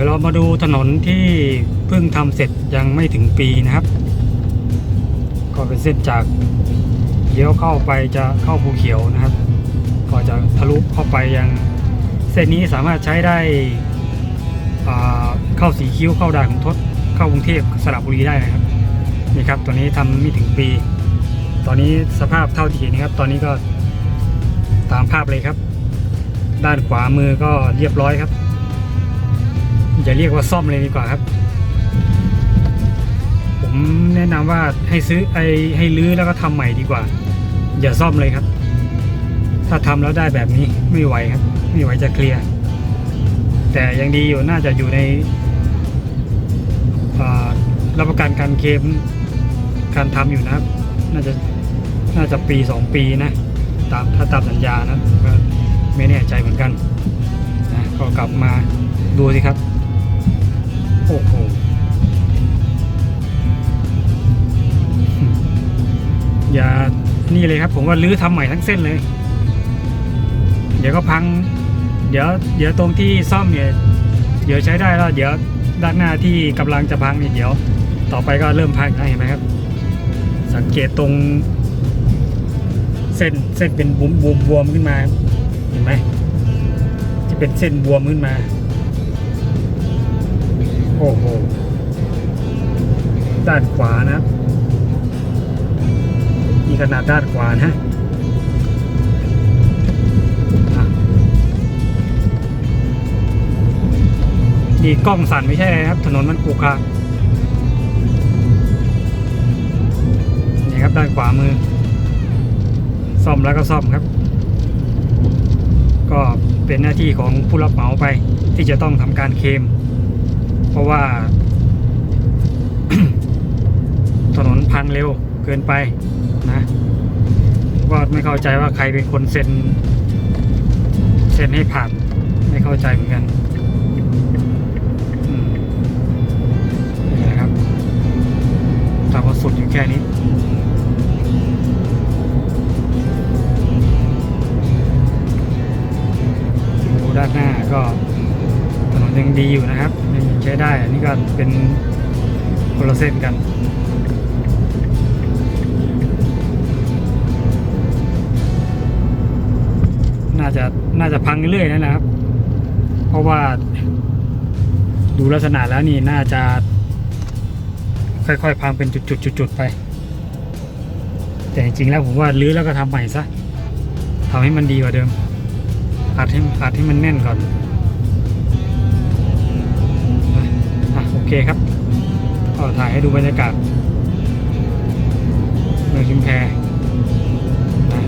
ดี๋ยวเรามาดูถนนที่เพิ่งทำเสร็จยังไม่ถึงปีนะครับ ก็เป็นเส้นจากเลี้ยวเข้าไปจะเข้าภูเขียวนะครับ ก็จะทะลุเข้าไปยังเส้นนี้สามารถใช้ได้เข้าสีคิ้วเข้าด่านของทศเข้ากรุงเทพสระบุรีได้นะครับนี่ครับตัวนี้ทำไม่ถึงปี ตอนนี้สภาพเท่าที่เห็นนะครับ ตอนนี้ก็ตามภาพเลยครับ ด้านขวามือก็เรียบร้อยครับ อย่าเรียกว่าซ่อมเลยดีกว่าครับ ผมแนะนำว่าให้ซื้อไอให้ลื้อแล้วก็ทำใหม่ดีกว่า อย่าซ่อมเลยครับ ถ้าทำแล้วได้แบบนี้ไม่ไหวครับ ไม่ไหวจะเคลียร์ แต่ยังดีอยู่น่าจะอยู่ในรับประกันการเคลมการทำอยู่นะครับ น่าจะน่าจะปีสองปีนะตามถ้าตามสัญญานะก็ไม่แน่ใจเหมือนกันนะก็กลับมาดูสิครับ โอ้โหอย่านี่เลยครับ ผมว่าลื้อทำใหม่ทั้งเส้นเลย เดี๋ยวก็พัง เดี๋ยว เดี๋ยวตรงที่ซ่อมเนี่ยเดี๋ยวใช้ได้แล้ว เดี๋ยวด้านหน้าที่กำลังจะพังนี่เดี๋ยว ต่อไปก็เริ่มพังแล้วเห็นไหมครับ สังเกตตรง เส้นเส้นเป็นบุมบวมบวมขึ้นมา เห็นไหมจะเป็นเส้นบวมขึ้นมา โอ้โหด้านขวานะครับนี่ขนาดด้านขวานะอะนี่กล้องสั่นไม่ใช่อะไรครับ ถนนมันขรุขระนี่ครับด้านขวามือ ซ่อมแล้วก็ซ่อมครับ ก็เป็นหน้าที่ของผู้รับเหมาไปที่จะต้องทำการเคลม เพราะว่า ถนนพังเร็วเกินไปนะก็ไม่เข้าใจว่าใครเป็นคนเซ็นเซ็นให้ผ่าน ไม่เข้าใจเหมือนกันนี่นะครับทำมาสุดอยู่แค่นี้ดูด้านหน้าก็ถนนยังดีอยู่นะครับ ช้ได้ อันนี้ก็เป็นคนละเส้นกัน น่าจะน่าจะพังเรื่อยๆนั่นแหละครับ เพราะว่าดูลักษณะแล้วนี่น่าจะ ค่อยๆพังเป็นจุดๆๆๆไป แต่จริงๆแล้วผมว่ารื้อแล้วก็ทำใหม่ซะทำให้มันดีกว่าเดิมอัดให้อัดให้มันแน่นก่อน เคครับก็ถ่ายให้ดูบรรยากาศเมืองชุมแพนะ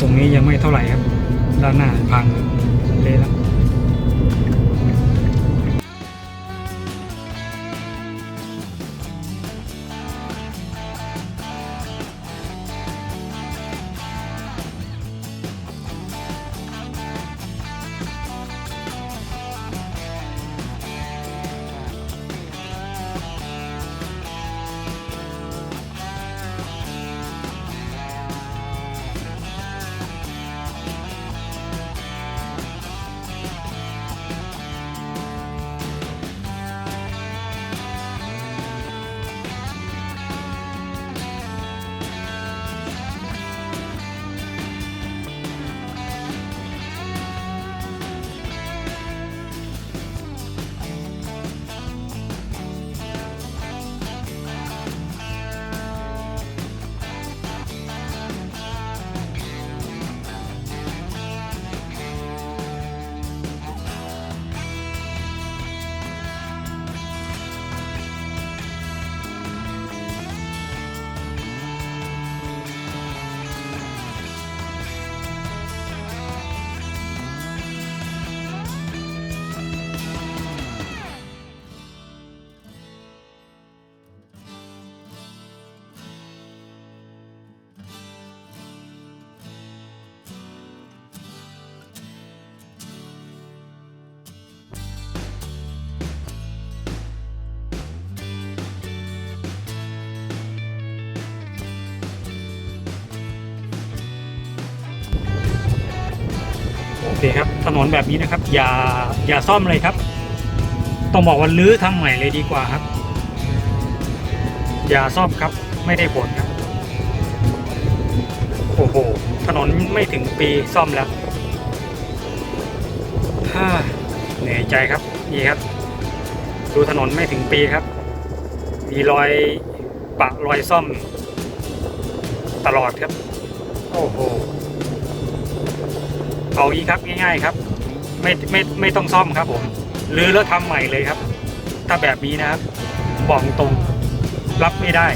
ตรงนี้ยังไม่เท่าไหร่ครับ ด้านหน้าพังเลยแล้ว เคครับ ถนนแบบนี้นะครับ อย่าอย่าซ่อมเลยครับ ต้องบอกว่าลื้อทำใหม่เลยดีกว่าครับ อย่าซ่อมครับ ไม่ได้ผลครับ โอ้โห ถนนไม่ถึงปีซ่อมแล้วฮ่าเหนื่อยใจครับ นี่ครับ ดูถนนไม่ถึงปีครับ มีรอยปะรอยซ่อม ตลอดครับ โอ้โห เอาอีกครับง่ายๆครับ ไม่ไม่ไม่ต้องซ่อมครับผมหรือแล้วทำใหม่เลยครับ ถ้าแบบนี้นะครับบอกตรงรับไม่ได้